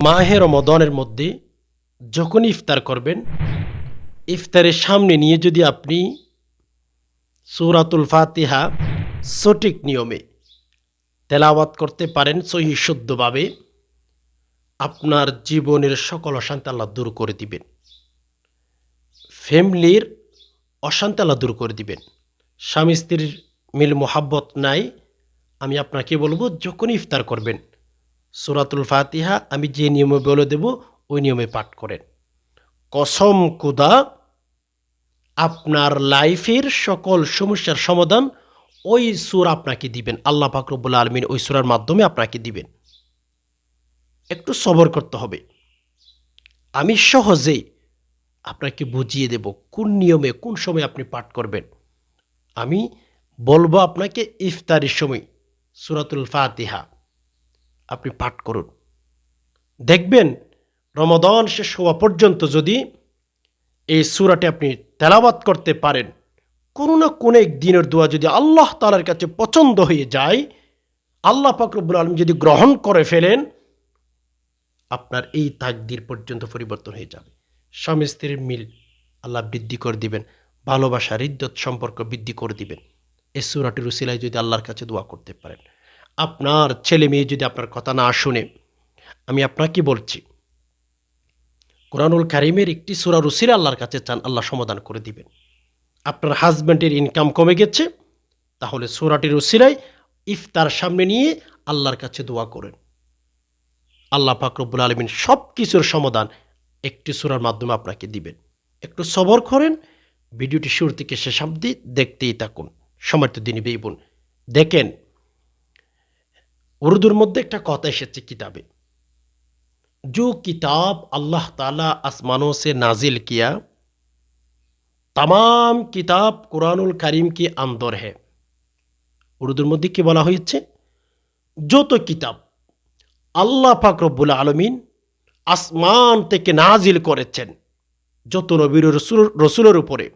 মাহে রমদনের মধ্যে যখন ইফতার করবেন, ইফতারের সামনে নিয়ে যদি আপনি সূরাতুল ফাতিহা সঠিক নিয়মে তেলাওয়াত করতে পারেন সহি শুদ্ধভাবে, আপনার জীবনের সকল অশান্তি আল্লাহ দূর করে দিবেন। ফ্যামিলির অশান্তি আল্লাহ দূর করে দিবেন। স্বামী স্ত্রীর মিল মোহাব্বত নাই। আমি আপনাকে বলব যখন ইফতার করবেন সুরাতুল ফাতিহা, আমি যে নিয়মে বলে দেব, ওই নিয়মে পাঠ করেন। কসম কুদা, আপনার লাইফের সকল সমস্যার সমাধান ওই সুর আপনাকে দিবেন। আল্লাহ ফাকরবুল আলমিন ওই সুরার মাধ্যমে আপনাকে দিবেন। একটু সবর করতে হবে। আমি সহজেই আপনাকে বুঝিয়ে দেব কোন নিয়মে, কোন সময় আপনি পাঠ করবেন। আমি বলব আপনাকে ইফতারির সময়, সুরাতুল ফাতিহা। আপনি পাঠ করুন। দেখবেন রমদান শেষ হওয়া পর্যন্ত যদি এই সুরাটি আপনি তেলাবাত করতে পারেন, কোনো না কোনো এক দিনের দোয়া যদি আল্লাহ তালার কাছে পছন্দ হয়ে যায়, আল্লাহ ফাকরবুল আলম যদি গ্রহণ করে ফেলেন, আপনার এই তাকদির পর্যন্ত পরিবর্তন হয়ে যাবে। স্বামী স্ত্রীর মিল আল্লাহ বৃদ্ধি করে দিবেন ভালোবাসা হৃদ্যত সম্পর্ক বৃদ্ধি করে দিবেন। এই সুরাটির উসিলায় যদি আল্লাহর কাছে দোয়া করতে পারেন আপনার ছেলে মেয়ে যদি আপনার কথা না শুনে, আমি আপনাকে বলছি, কোরআনুল কারিমের একটি সুরা রুসিলা আল্লাহর কাছে চান, আল্লাহ সমাধান করে দিবেন। আপনার হাজব্যান্ডের ইনকাম কমে গেছে, তাহলে সুরাটির উসিলায় ইফতার সামনে নিয়ে আল্লাহর কাছে দোয়া করেন। আল্লাহ ফাকরবুল আলমিন সব কিছুর সমাধান একটি সুরার মাধ্যমে আপনাকে দিবেন। একটু সবর করেন, ভিডিওটি শুরু থেকে শেষ দেখতেই থাকুন। সমর্থ দিনী বেই বোন, দেখেন উর্দুর মধ্যে একটা কথা এসেছে কিতাবে। জো কিতাব আল্লাহ তালা আসমানো সে নাজিল কিয়া তাম কিতাব কোরআনুল করিম কি আন্দর হে। উর্দুর মধ্যে কি বলা হয়েছে? যত কিতাব আল্লাহ ফাকরবুল আলমিন আসমান থেকে নাজিল করেছেন, যত নবীর রসুল, রসুলের উপরে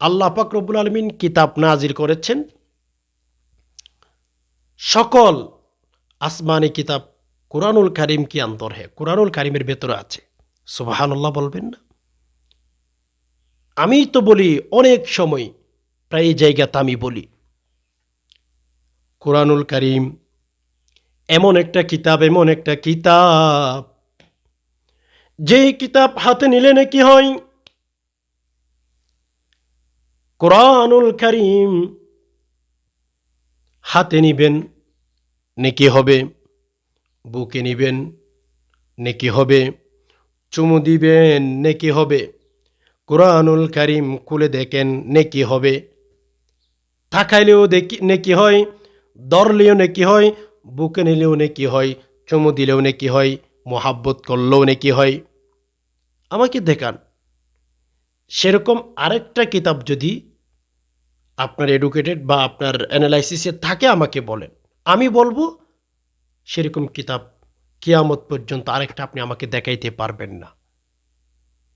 আল্লাহ ফাকরবুল আলমিন কিতাব নাজিল করেছেন, সকল আসমানি কিতাব কোরআনুল কারিম কি অন্তর হে? কোরআনুল কারিমের ভেতরে আছে। সুবাহানুল্লাহ বলবেন না। আমি তো বলি অনেক সময়, প্রায় জায়গাতে আমি বলি, কোরআনুল কারিম এমন একটা কিতাব, এমন একটা কিতাব। যেই কিতাব হাতে নিলে নাকি হয়? কোরআনুল কারিম হাতে নিবেন নেকি হবে, বুকে নিবেন, নেকি হবে, চুমু দিবেন, নেকি হবে। কোরআনুল কারিম খুলে দেখেন, নেকি হবে। থাকাইলেও দেখি, নেকি হয়, দরলেও নেকি হয়, বুকে নিলেও নেকি হয়, চুমু দিলেও নেকি হয়, মোহাব্বত করলেও নেকি হয়। আমাকে দেখান, সেরকম আরেকটা কিতাব যদি আপনার এডুকেটেড বা আপনার অ্যানালাইসিসে থাকে, আমাকে বলেন। আমি বলবো সেরকম কিতাব কিয়ামত পর্যন্ত আরেকটা আপনি আমাকে দেখাইতে পারবেন না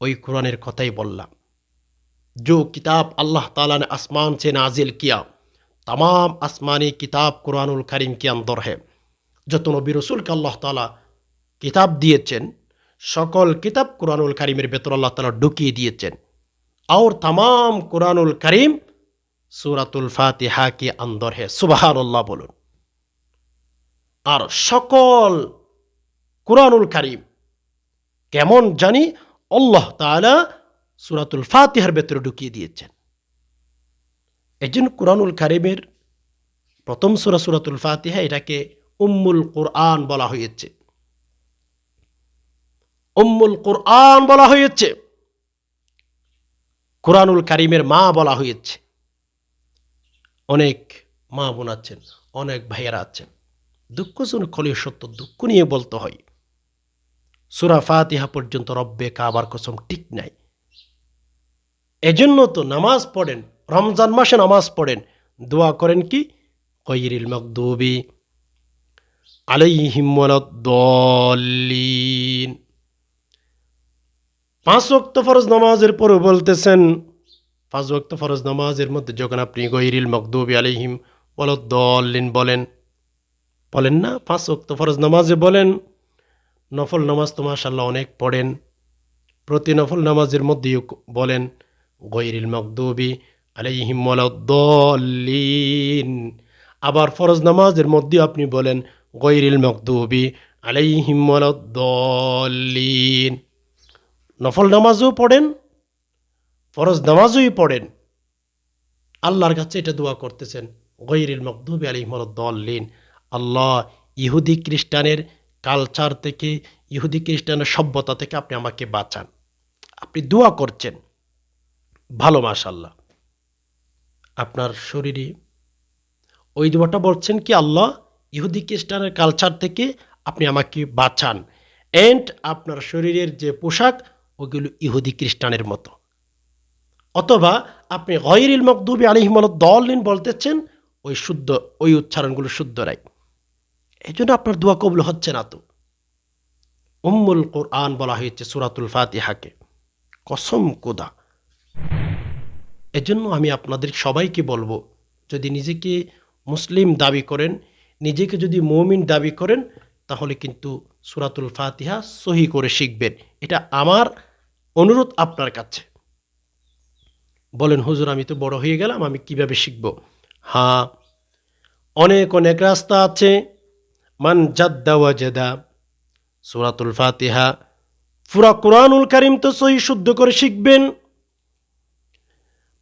ওই কোরআনের কথাই বললাম जो किताब अल्लाह ताला ने आसमान से नाजिल किया तमाम आसमानी किताब कुरानुल करीम के अंदर है যত নবী রসুলকে আল্লাহ তালা কিতাব দিয়েছেন সকল কিতাব কোরআনুল করিমের ভেতর আল্লাহ তালা ঢুকিয়ে দিয়েছেন আর তাম কোরআনুল করিম সুরাতুল ফাতিহা কে আন্দর হে সুবাহান আল্লাহ বলুন আর সকল কোরআনুল কারিম। কেমন জানি আল্লাহ তাআলা সুরাতুল ফাতিহার ভেতরে ঢুকিয়ে দিয়েছেন। এই জন্য কোরআনুল কারিমের প্রথম সুরা সুরাতুল ফাতিহা এটাকে উম্মুল কোরআন বলা হয়েছে। উম্মুল কোরআন বলা হয়েছে। কোরআনুল কারিমের মা বলা হয়েছে। অনেক মা বোন আছেন, অনেক ভাইয়েরা আছেন। দুঃখজনক হলেও সত্য, দুঃখ নিয়ে বলতে হয়। সুরা ফাতিহা পর্যন্ত রব্বে কাবার কসম ঠিক নাই। এজন্য তো নামাজ পড়েন, রমজান মাসে নামাজ পড়েন, দোয়া করেন কি? কৈরিল মকদুবি আলাইহিম দলিন পাঁচ ওয়াক্ত ফরজ নামাজের পরে বলতেছেন, পাঁচ ওয়াক্ত ফরজ নামাজের মধ্যে যখন আপনি গৈরিল মকদুবি আলাইহিম দলিন বলেন বলেন না, পাঁচ ওয়াক্ত ফরজ নামাজে বলেন, নফল নামাজ তো মাশাল্লাহ অনেক পড়েন। প্রতি নফল নামাজের মধ্যেও বলেন গৈরিল মকদুবি আলাইহিম ওয়ালাদ্দাল্লিন আবার ফরজ নামাজের মধ্যেও আপনি বলেন গৈরিল মকদুবি আলাইহিম ওয়ালাদ্দাল্লিন নফল নামাজও পড়েন, ফরজ নামাজই পড়েন। আল্লাহর কাছে এটা দোয়া করতেছেন গৈরিল মকদুবি আলিমদ্দলিন আল্লাহ ইহুদি খ্রিস্টানের কালচার থেকে, ইহুদি খ্রিস্টানের সভ্যতা থেকে আপনি আমাকে বাঁচান। আপনি দোয়া করছেন। ভালো মাশাল্লাহ আপনার শরীরে ওই দোয়াটা বলছেন কি, আল্লাহ ইহুদি খ্রিস্টানের কালচার থেকে আপনি আমাকে বাঁচান। অ্যান্ড আপনার শরীরের যে পোশাক, ওগুলো ইহুদি খ্রিস্টানের মতো। অথবা আপনি গয়রিল মকদুবি আলিহিমল দলিন বলতেছেন, ওই শুদ্ধ, ওই উচ্চারণগুলো শুদ্ধ রাই এই জন্য আপনার দোয়া কবুল হচ্ছে না তো। উম্মুল কোরআন বলা হয়েছে সুরাতুল ফাতিহাকে। কসম কোদা এজন্য আমি আপনাদের সবাইকে বলব, যদি নিজেকে মুসলিম দাবি করেন, নিজেকে যদি মৌমিন দাবি করেন, তাহলে কিন্তু সুরাতুল ফাতিহা সহি করে শিখবেন। এটা আমার অনুরোধ আপনার কাছে। বলেন, হুজুর, আমি তো বড় হয়ে গেলাম, আমি কীভাবে শিখব? হ্যাঁ অনেক অনেক রাস্তা আছে। মান জাদ্দা ওয়াজেদা। সুরাতুল ফাতিহা। পুরা কোরআনুল কারিম তো সহি শুদ্ধ করে শিখবেন।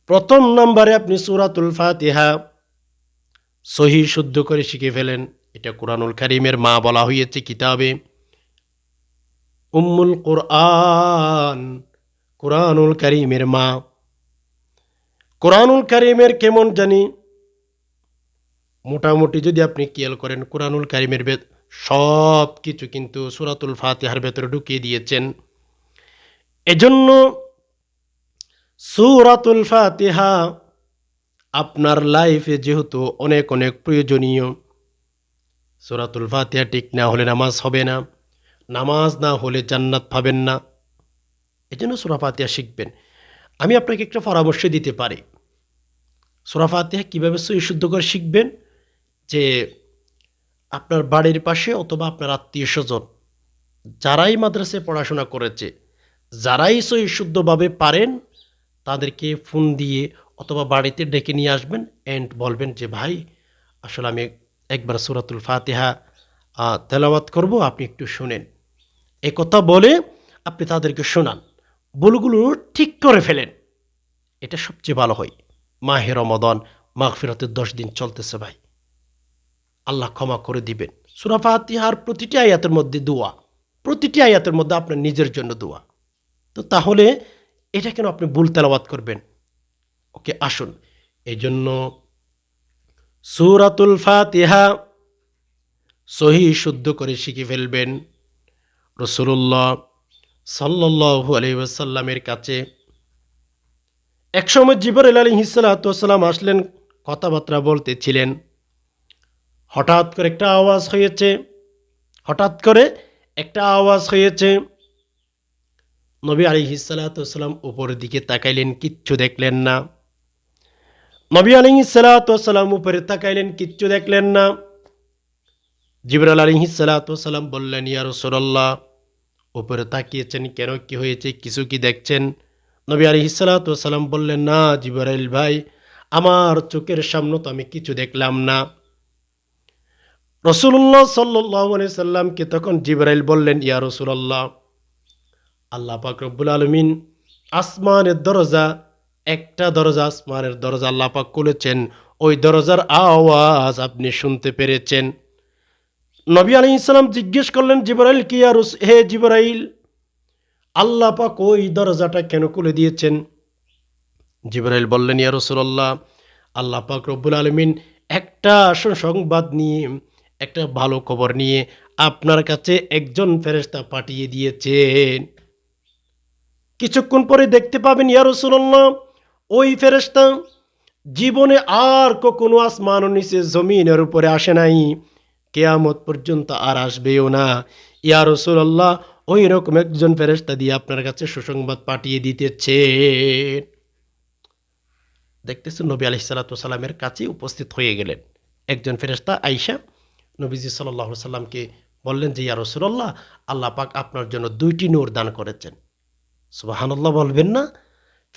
প্রথম নম্বরে আপনি সুরাতুল ফাতিহা সহি শুদ্ধ করে শিখে ফেলেন। এটা কোরআনুল কারিমের মা বলা হয়েছে কিতাবে। উম্মুল কোরআন, কোরআনুল কারিমের মা। কোরআনুল কারিমের কেমন জানি মোটামুটি যদি আপনি খেয়াল করেন, কোরআনুল কারিমের ভেদ সব কিছু কিন্তু সুরাতুল ফাতিহার ভেতরে ঢুকিয়ে দিয়েছেন। এজন্য সুরাতুল ফাতিহা আপনার লাইফে যেহেতু অনেক অনেক প্রয়োজনীয়, সুরাতুল ফাতিহা ঠিক না হলে নামাজ হবে না, নামাজ না হলে জান্নাত পাবেন না। এজন্য সুরা ফাতিহা শিখবেন। আমি আপনাকে একটা পরামর্শ দিতে পারি। সুরা ফাতিহা কীভাবে সহি শুদ্ধ করে শিখবেন? যে আপনার বাড়ির পাশে অথবা আপনার আত্মীয় স্বজন, যারাই মাদ্রাসায় পড়াশোনা করেছে, যারাই সহি শুদ্ধভাবে পারেন, তাদেরকে ফোন দিয়ে অথবা বাড়িতে ডেকে নিয়ে আসবেন অ্যান্ড বলবেন যে, ভাই, আসলে আমি একবার সুরাতুল ফাতিহা তেলাওয়াত করব, আপনি একটু শোনেন। কথা বলে আপনি তাদেরকে শোনান। ভুলগুলো ঠিক করে ফেলেন। এটা সবচেয়ে ভালো হয়। মাহে রমদন, মাগফিরাতের দশ দিন চলতেছে ভাই। আল্লাহ ক্ষমা করে দিবেন। সুরা ফাতিহার প্রতিটি আয়াতের মধ্যে দোয়া, প্রতিটি আয়াতের মধ্যে আপনার নিজের জন্য দোয়া। তো তাহলে এটা কেন আপনি ভুল তেলাওয়াত করবেন? ওকে, আসুন। এই জন্য সুরাতুল ফাতিহা সহি শুদ্ধ করে শিখে ফেলবেন। রসুল্লাহ সাল্লু আলহিসাল্লামের কাছে একসময় জিবর আলী হিসালাতাম আসলেন, কথাবার্তা বলতেছিলেন। হঠাৎ করে একটা আওয়াজ হয়েছে। হঠাৎ করে একটা আওয়াজ হয়েছে। নবী আলী হিসালাতাম উপরের দিকে তাকাইলেন, কিচ্ছু দেখলেন না। নবী আলী সালাতাম উপরে তাকাইলেন, কিচ্ছু দেখলেন না। জিবরাল আলী সালাতাম বললেন, ইয়া রসুল্লাহ উপরে তাকিয়েছেন কেন? কি হয়েছে? কিছু কি দেখছেন? নবী আলী সালাতাম বললেন, না জিবরাইল ভাই, আমার চোখের সামনে তো আমি কিছু দেখলাম না। রসুল্লাহ সাল্লাহ সাল্লামকে তখন জিবরাইল বললেন, ইয়া রসুল্লাহ আল্লাহ পাক রব্বুল আলমিন আসমানের দরজা, একটা দরজা আসমানের দরজা আল্লাহ পাক খুলেছেন। ওই দরজার আওয়াজ আপনি শুনতে পেরেছেন। নবী আলী ইসলাম জিজ্ঞেস করলেন, জিবরাইল কি আর হে জিবরাইল, আল্লাহ পাক ওই দরজাটা কেন খুলে দিয়েছেন? জিবরাইল বললেন, ইয়া আল্লাহ পাক রব্বুল আলমিন একটা সংবাদ নিয়ে একটা ভালো খবর নিয়ে আপনার কাছে একজন ফেরেস্তা পাঠিয়ে দিয়েছেন। কিছুক্ষণ পরে দেখতে পাবেন, ইয়া রসুল্লাহ ওই ফেরেস্তা জীবনে আর কখনো আসমান নিচে জমিনের উপরে আসে নাই। কেয়ামত পর্যন্ত আর আসবেও না। ইয়া রসুল্লাহ ওই রকম একজন ফেরেস্তা দিয়ে আপনার কাছে সুসংবাদ পাঠিয়ে দিতেছে দেখতেছেন নবী আলি সাল্লামের কাছে উপস্থিত হয়ে গেলেন। একজন ফেরেস্তা আইসা নবীজি সাল্লাহ সাল্লামকে বললেন যে, ইয়া রসুল্লাহ আল্লাহ পাক আপনার জন্য দুইটি নূর দান করেছেন। সুবাহান্লাহ বলবেন না।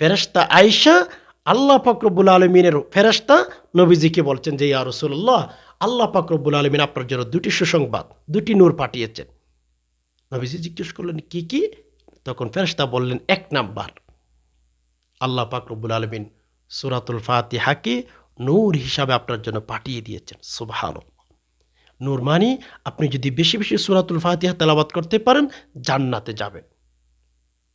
ফেরেশতা আয়সা আল্লাহ ফাকরবুল আলমিনের ফেরেশতা নবীজিকে বলছেন যে, ইয়া রসুল্লাহ আল্লাহ ফাকরবুল আলমিন আপনার জন্য দুটি সুসংবাদ, দুটি নূর পাঠিয়েছেন। নবীজি জিজ্ঞেস করলেন, কি কি? তখন ফেরেশতা বললেন, এক নাম্বার, আল্লাহ ফাকরবুল আলমিন সুরাতুল ফাতিহাকে নূর হিসাবে আপনার জন্য পাঠিয়ে দিয়েছেন। সুবহান নূর মানি, আপনি যদি বেশি বেশি সুরাতুল ফাতিহা তেলাবাত করতে পারেন, জান্নাতে যাবেন।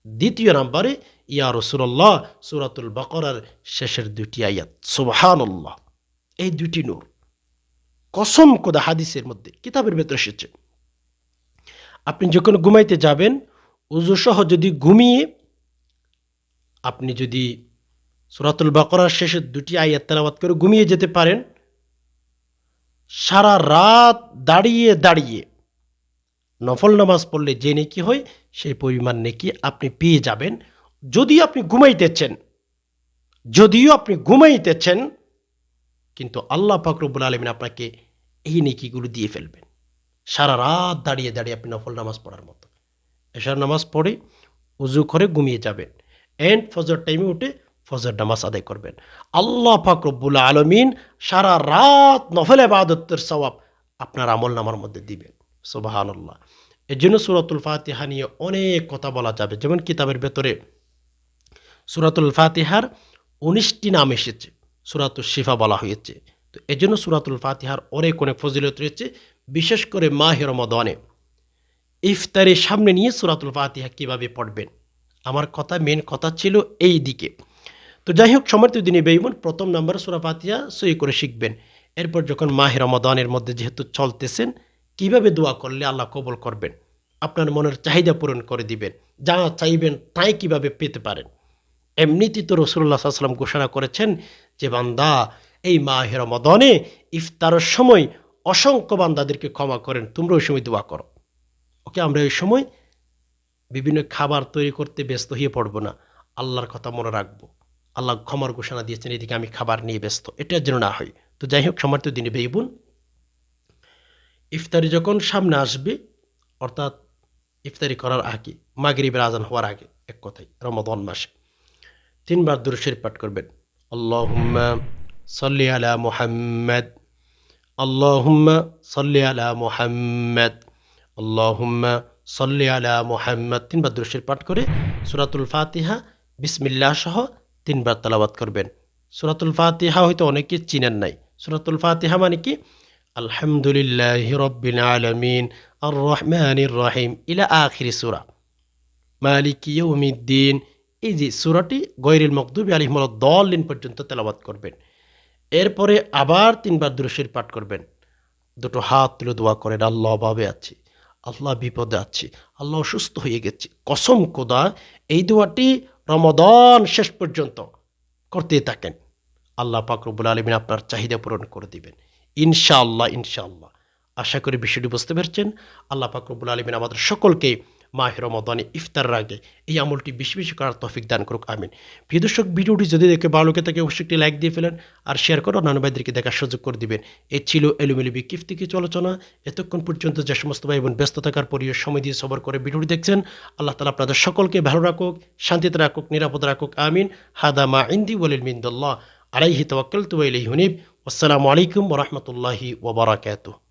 দ্বিতীয় নম্বরে, ইয়া রসুল্লাহ সুরাতুল বকরার শেষের দুটি আয়াত। সুবহানাল্লাহ। এই দুটি নূর। কসম কোদা হাদিসের মধ্যে, কিতাবের ভেতরে এসেছে। আপনি যখন ঘুমাইতে যাবেন, উজু সহ যদি ঘুমিয়ে, আপনি যদি সুরাতুল বকরার শেষের দুটি আয়াত তেলাবাত করে ঘুমিয়ে যেতে পারেন সারা রাত দাঁড়িয়ে দাঁড়িয়ে নফল নামাজ পড়লে যে নেকি হয়, সেই পরিমাণ নেকি আপনি পেয়ে যাবেন। যদি আপনি ঘুমাইতেছেন, যদিও আপনি ঘুমাইতেছেন, কিন্তু আল্লাহ ফাকরবুল আলমিন আপনাকে এই নেকিগুলো দিয়ে ফেলবেন। সারা রাত দাঁড়িয়ে দাঁড়িয়ে আপনি নফল নামাজ পড়ার মতো। এশার নামাজ পড়ে, উজু করে ঘুমিয়ে যাবেন। এন্ড ফজর টাইমে উঠে ফজর নামাজ আদায় করবেন। আল্লাহ ফাকরবুল আলমিন সারা রাত নফল আবাদতের সবাব আপনার আমল নামার মধ্যে দিবেন। সোবাহান আল্লাহ এর জন্য সুরাতুল ফাতিহা নিয়ে অনেক কথা বলা যাবে। যেমন কিতাবের ভেতরে সুরাতুল ফাতিহার উনিশটি নাম এসেছে সুরাতুল শিফা বলা হয়েছে। তো এজন্য সুরাতুল ফাতিহার অনেক অনেক ফজিলত রয়েছে, বিশেষ করে মাহে রমদনে। ইফতারের সামনে নিয়ে সুরাতুল ফাতিহা কীভাবে পড়বেন? আমার কথা মেন কথা ছিল এই দিকে। তো যাই হোক সমর্থ দিনে বেইমন প্রথম নম্বর সুরা ফাতিহা সই করে শিখবেন। এরপর যখন মাহে রমদানের মধ্যে যেহেতু চলতেছেন, কীভাবে দোয়া করলে আল্লাহ কবল করবেন? আপনার মনের চাহিদা পূরণ করে দিবেন, যা চাইবেন তাই কীভাবে পেতে পারেন? এমনিতেই তো রসুল্লাহ সাল্লাম ঘোষণা করেছেন যে, বান্দা, এই মাহে রমদনে ইফতারের সময় অসংখ্য বান্দাদেরকে ক্ষমা করেন, তোমরা ওই সময় দোয়া করো। ওকে, আমরা ওই সময় বিভিন্ন খাবার তৈরি করতে ব্যস্ত হয়ে পড়ব না, আল্লাহর কথা মনে রাখব। আল্লাহ ক্ষমার ঘোষণা দিয়েছেন, এদিকে আমি খাবার নিয়ে ব্যস্ত। এটা যেন না হয়। তো যাই হোক, সমর্থ দিনে বেইবুন ইফতারি যখন সামনে আসবে, অর্থাৎ ইফতারি করার আগে, মাগরিবের আজান হওয়ার আগে, এক কথাই রমদন মাসে, তিনবার দূর শরীফ পাঠ করবেন। আল্লাহুম্মা সাল্লি আলা মুহাম্মদ, আল্লাহুম্মা সাল্লি আলা মুহাম্মদ, আল্লাহুম্মা সাল্লি আলা মুহাম্মদ, তিনবার দূর পাঠ করে সুরাতুল ফাতিহা বিসমিল্লাহ সহ তিনবার তালাবাত করবেন। সুরাতুল ফাতিহা হয়তো অনেকে চিনেন নাই। সুরাতুল ফাতিহা মানে কি? আলহামদুলিল্লাহ রব্বিল আলমিন আর রহমানির রহিম ইলা আখিরি সুরা। মালিক ইয়ৌমিদ্দিন এই যে সুরাটি গৈরিল মকদুবি আলিমল দলিন পর্যন্ত তেলাবাত করবেন। এরপরে আবার তিনবার দুরুশির পাঠ করবেন। দুটো হাত তুলে দোয়া করেন, আল্লাহ অভাবে আছি, আল্লাহ বিপদে আছি, আল্লাহ অসুস্থ হয়ে গেছে, কসম কোদা এই দোয়াটি রমদন শেষ পর্যন্ত করতে থাকেন। আল্লাহ পাকরবুল আলমিন আপনার চাহিদা পূরণ করে দিবেন। ইনশাআল্লাহ ইনশাআল্লাহ। আশা করি বিষয়টি বুঝতে পারছেন। আল্লাহ পাকরবুল আলমিন আমাদের সকলকে মাহের রমদানে ইফতারের আগে এই আমলটি বেশি বেশি করার তফিক দান করুক, আমিন। প্রিয় দর্শক, ভিডিওটি যদি দেখে ভালো লোকে তাকে অবশ্যই একটি লাইক দিয়ে ফেলেন আর শেয়ার করে অন্যান্য ভাইদেরকে দেখার সুযোগ করে দিবেন। এ ছিল এলুমিলি বিকিফ থেকে আলোচনা। এতক্ষণ পর্যন্ত যে সমস্ত ভাই বোন ব্যস্ত থাকার পরিও সময় দিয়ে সবর করে ভিডিওটি দেখছেন, আল্লাহ তালা আপনাদের সকলকে ভালো রাখুক, শান্তিতে রাখুক, নিরাপদ রাখুক, আমিন। হাদা মা ইন্দি ওয়ালিল মিন্দুল্লাহ আলাইহি তওয়াক্কালতু ওয়া ইলাইহি হুনিব আসসালামু আলাইকুম ওয়া রাহমাতুল্লাহি